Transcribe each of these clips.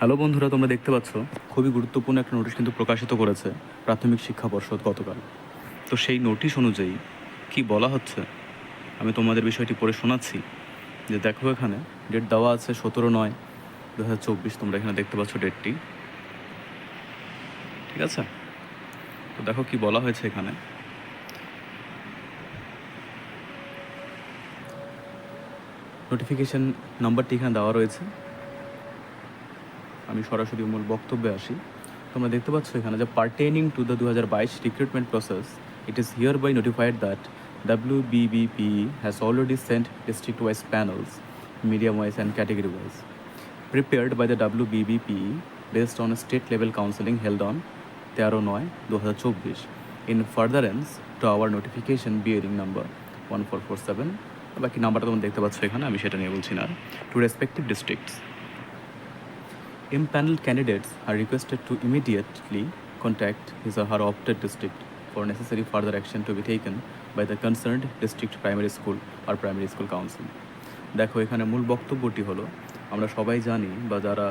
Hello বন্ধুরা, তোমরা দেখতে পাচ্ছ, খুবই গুরুত্বপূর্ণ একটা নোটিশ কিন্তু প্রকাশিত করেছে প্রাথমিক শিক্ষা পর্ষদ গতকাল। তো সেই নোটিশ অনুযায়ী কি বলা হচ্ছে? আমি তোমাদের বিষয়টি পড়ে শোনাচ্ছি। যে দেখো এখানে ডেট দেওয়া আছে সতেরো নয় দু হাজার চব্বিশ, তোমরা এখানে দেখতে পাচ্ছ ডেটটি ঠিক আছে? তো দেখো কি বলা হয়েছে এখানে। নোটিফিকেশন নাম্বারটি এখানে দেওয়া রয়েছে। আমি সরাসরি মূল বক্তব্যে আসি। তোমরা দেখতে পাচ্ছ এখানে যে পার্টেনিং টু দ্য দু হাজার বাইশ recruitment process it is hereby notified that W BBP has already sent district wise panels medium wise and category wise prepared by the WBBPE based based on state level counseling held on তেরো নয় দু হাজার চব্বিশ. In furtherance to our notification bearing number one four four seven বাকি নাম্বারটা তোমরা দেখতে পাচ্ছ এখানে, আমি সেটা নিয়ে বলছি না। To respective districts Impaneled candidates are requested to immediately contact his or her opted district for necessary further action to be taken by the concerned district primary school or primary school council. দেখো এখানে মূল বক্তব্যটি হলো আমরা সবাই জানি বা যারা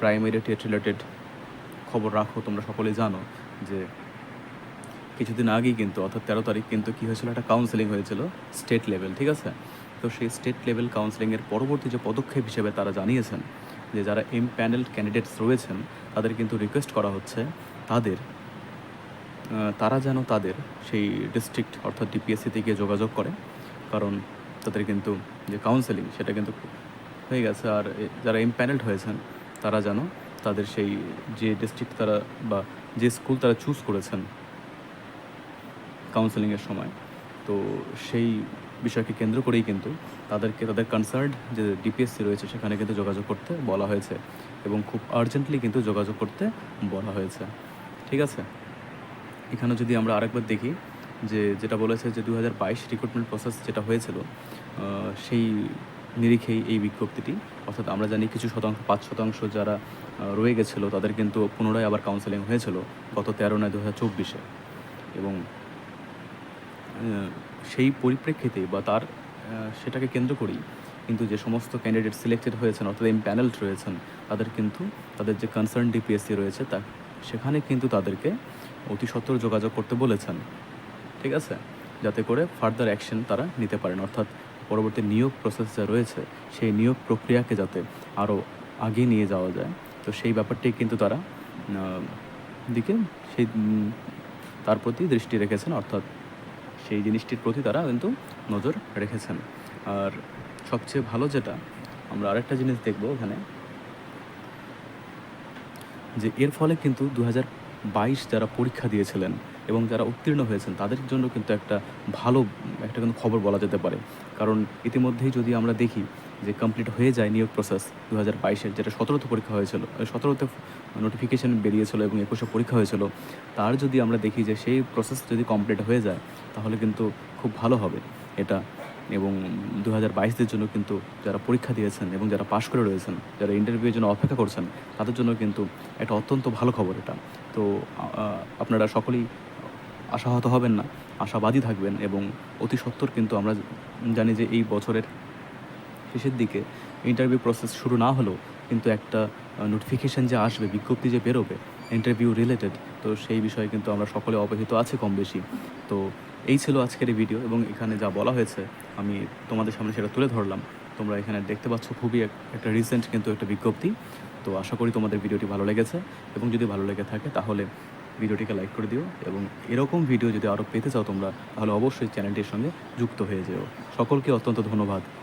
প্রাইমারি টেট রিলেটেড খবর রাখো তোমরা সকলেই জানো যে কিছুদিন আগেই কিন্তু অর্থাৎ তেরো তারিখ কিন্তু কী হয়েছিল একটা কাউন্সেলিং হয়েছিল স্টেট লেভেল ঠিক আছে তো সেই স্টেট লেভেল কাউন্সেলিংয়ের পরবর্তী যে পদক্ষেপ হিসেবে তারা জানিয়েছেন যে যারা এম প্যানেল ক্যান্ডিডেটস রয়েছেন, তাদের কিন্তু রিকোয়েস্ট করা হচ্ছে তাদের তারা যেন তাদের সেই ডিস্ট্রিক্ট অর্থাৎ ডিপিএসসিতে গিয়ে যোগাযোগ করে। কারণ তাদের কিন্তু যে কাউন্সেলিং সেটা কিন্তু হয়ে গেছে। আর যারা এম প্যানেলড হয়েছেন, তারা যেন তাদের সেই যে ডিস্ট্রিক্ট তারা বা যে স্কুল তারা চুজ করেছেন কাউন্সেলিংয়ের সময়, তো সেই বিষয়কে কেন্দ্র করেই কিন্তু তাদেরকে, তাদের কনসার্ন যে ডিপিএসসি রয়েছে সেখানে কিন্তু যোগাযোগ করতে বলা হয়েছে এবং খুব আর্জেন্টলি কিন্তু যোগাযোগ করতে বলা হয়েছে। ঠিক আছে? এখানে যদি আমরা আরেকবার দেখি যে, যেটা বলেছে যে দু হাজার বাইশ রিক্রুটমেন্ট প্রসেস যেটা হয়েছিল সেই নিরিখেই এই বিজ্ঞপ্তিটি, অর্থাৎ আমরা জানি কিছু শতাংশ, পাঁচ শতাংশ যারা রয়ে গেছিল তাদের কিন্তু পুনরায় আবার কাউন্সেলিং হয়েছিল গত তেরো নয় দু হাজার চব্বিশে এবং সেই পরিপ্রেক্ষিতে বা তার সেটাকে কেন্দ্র করেই কিন্তু যে সমস্ত ক্যান্ডিডেট সিলেক্টেড হয়েছেন, অর্থাৎ প্যানেলড রয়েছেন, তাদের কিন্তু, তাদের যে কনসার্ন ডিপিএসসি রয়েছে, তা, সেখানে কিন্তু তাদেরকে অতি সত্বর যোগাযোগ করতে বলেছেন। ঠিক আছে? যাতে করে ফার্দার অ্যাকশন তারা নিতে পারেন। অর্থাৎ পরবর্তী নিয়োগ প্রসেস যা রয়েছে, সেই নিয়োগ প্রক্রিয়াকে যাতে আরও আগে নিয়ে যাওয়া যায়। তো সেই ব্যাপারটি কিন্তু তারা দিকে সেই তার প্রতি দৃষ্টি রেখেছেন। অর্থাৎ সেই জিনিসটির প্রতি তারা কিন্তু নজর রেখেছেন। আর সবচেয়ে ভালো যেটা, আমরা আরেকটা জিনিস দেখব ওখানে যে এর ফলে কিন্তু দু বাইশ যারা পরীক্ষা দিয়েছিলেন এবং যারা উত্তীর্ণ হয়েছেন, তাদের জন্য কিন্তু একটা ভালো, একটা কিন্তু খবর বলা যেতে পারে। কারণ ইতিমধ্যেই যদি আমরা দেখি যে কমপ্লিট হয়ে যায় নিয়োগ প্রসেস দু হাজার বাইশের, যেটা সতেরোতে পরীক্ষা হয়েছিল সতেরোতে নোটিফিকেশন বেরিয়েছিল এবং একুশে পরীক্ষা হয়েছিল, তার যদি আমরা দেখি যে সেই প্রসেস যদি কমপ্লিট হয়ে যায়, তাহলে কিন্তু খুব ভালো হবে এটা। এবং দু হাজার বাইশদের জন্য কিন্তু যারা পরীক্ষা দিয়েছেন এবং যারা পাশ করে রয়েছেন, যারা ইন্টারভিউয়ের জন্য অপেক্ষা করছেন, তাদের জন্য কিন্তু এটা অত্যন্ত ভালো খবর এটা। তো আপনারা সকলেই আশাহত হবেন না, আশাবাদী থাকবেন এবং অতি সত্বর কিন্তু আমরা জানি যে এই বছরের শেষের দিকে ইন্টারভিউ প্রসেস শুরু না হলেও কিন্তু একটা নোটিফিকেশান যে আসবে, বিজ্ঞপ্তি যে বেরোবে ইন্টারভিউ রিলেটেড তো সেই বিষয়ে কিন্তু আমরা সকলে অবহিত আছি কম বেশি তো এই ছিল আজকের এই ভিডিও এবং এখানে যা বলা হয়েছে, আমি তোমাদের সামনে সেটা তুলে ধরলাম। তোমরা এখানে দেখতে পাচ্ছ খুবই একটা রিসেন্ট কিন্তু একটা বিজ্ঞপ্তি। তো আশা করি তোমাদের ভিডিওটি ভালো লেগেছে এবং যদি ভালো লেগে থাকে তাহলে ভিডিওটিকে লাইক করে দিও এবং এরকম ভিডিও যদি আরও পেতে চাও তোমরা, তাহলে অবশ্যই চ্যানেলটির সঙ্গে যুক্ত হয়ে যেও। সকলকে অত্যন্ত ধন্যবাদ।